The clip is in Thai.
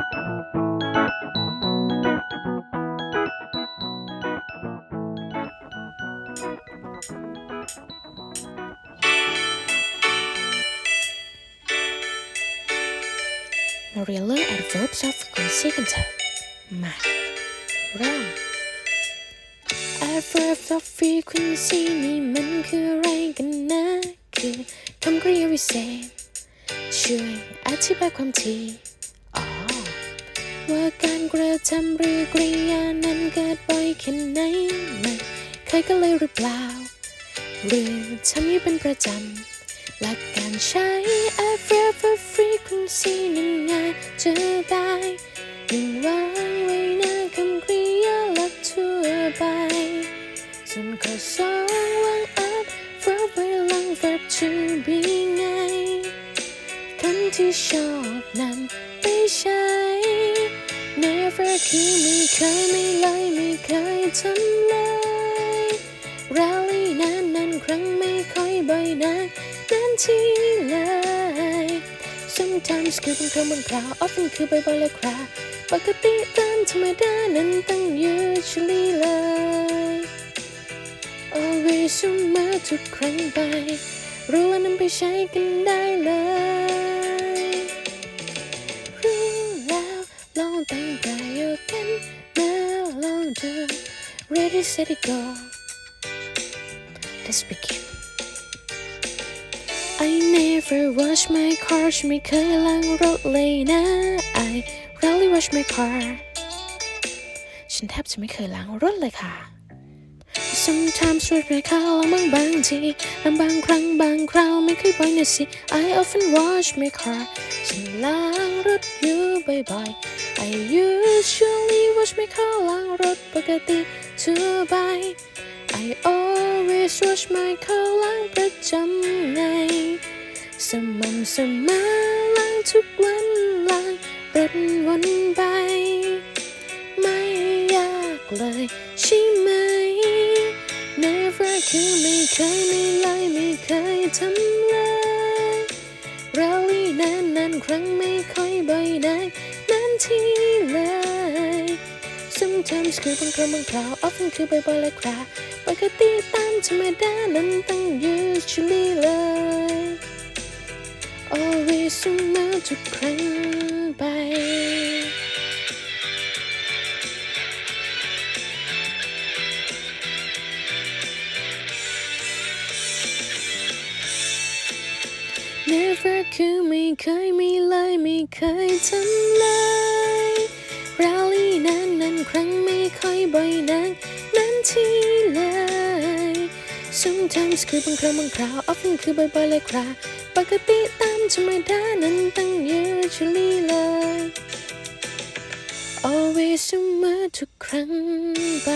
มาเรียนเรื่อง adverbs of frequency กันเถอะ มาเริ่ม adverbs of frequency นี่มันคืออะไรกันนะ คือคำกริยาวิเศษช่วยอธิบายความถี่อ๋อ ว่าการกระทำหรือกริยานั้นเกิดบ่อยแค่ไหนมันเคยก็เลยหรือเปล่า หรือทำอยู่เป็นประจำหลักการใช้ adverb of frequency นั้นง่ายจะได้ยิ่งวางไว้หน้าคำกริยาหลักทั่วไปส่วนข้อสองวาง adverb ไว้หลัง verb to be ไงคำที่ชอบนำไปใช้ never คือไม่เคยไม่เลยไม่เคยทำเลย rally นานนานครั้งไม่ค่อยบ่อยนักนานที่เลย sometimes คือบางครั้งบางคราว often คือบ่อยๆและคราปกติตามธรรมดานั้นตั้ง usually เลย always เสมอทุกครั้งไปรู้ว่านำไปใช้กันได้เลย ลองแต่งประโยกันมาลองดู ready set it go let's begin I never wash my car ฉันไม่เคยล้างรถเลยนะ I rarely wash my car ฉันแทบจะไม่เคยล้างรถเลยค่ะ Sometimes รถไม่เข้าล้างบางบางทีล้างบางครั้งบางคราวไม่เคยบ่อยนะสิ I often wash my car ฉันล้างรถอยู่บ่อยๆ I usually wash my car ล้างรถปกติทั่วไป I always wash my car ล้างประจำไงสม่ำเสมอล้างทุกวันล้างรถวนไปไม่ยากเลยใช่ไหม Never คือไม่เคยไม่เลยไม่เคยทำเลย Rally นานนานครั้งไม่ค่อยบ่อยนัก ทีเลย Sometimes คือบางครั้งบางคราว often คือบ่อยๆและคราปกติตามธรรมดานั้นตั้ง usually เลย always เสมอทุกครั้ง Never คือไม่เคยไม่เลยไม่เคยทำเลย Rally นานนานครั้งไม่ค่อยบ่อยนักนานทีเลย Sometimes คือบางครั้งบางคราว often คือบ่อยๆเลยคราปกติตามธรรมดานั้นตั้ง usually เลย Always เสมอทุกครั้งไป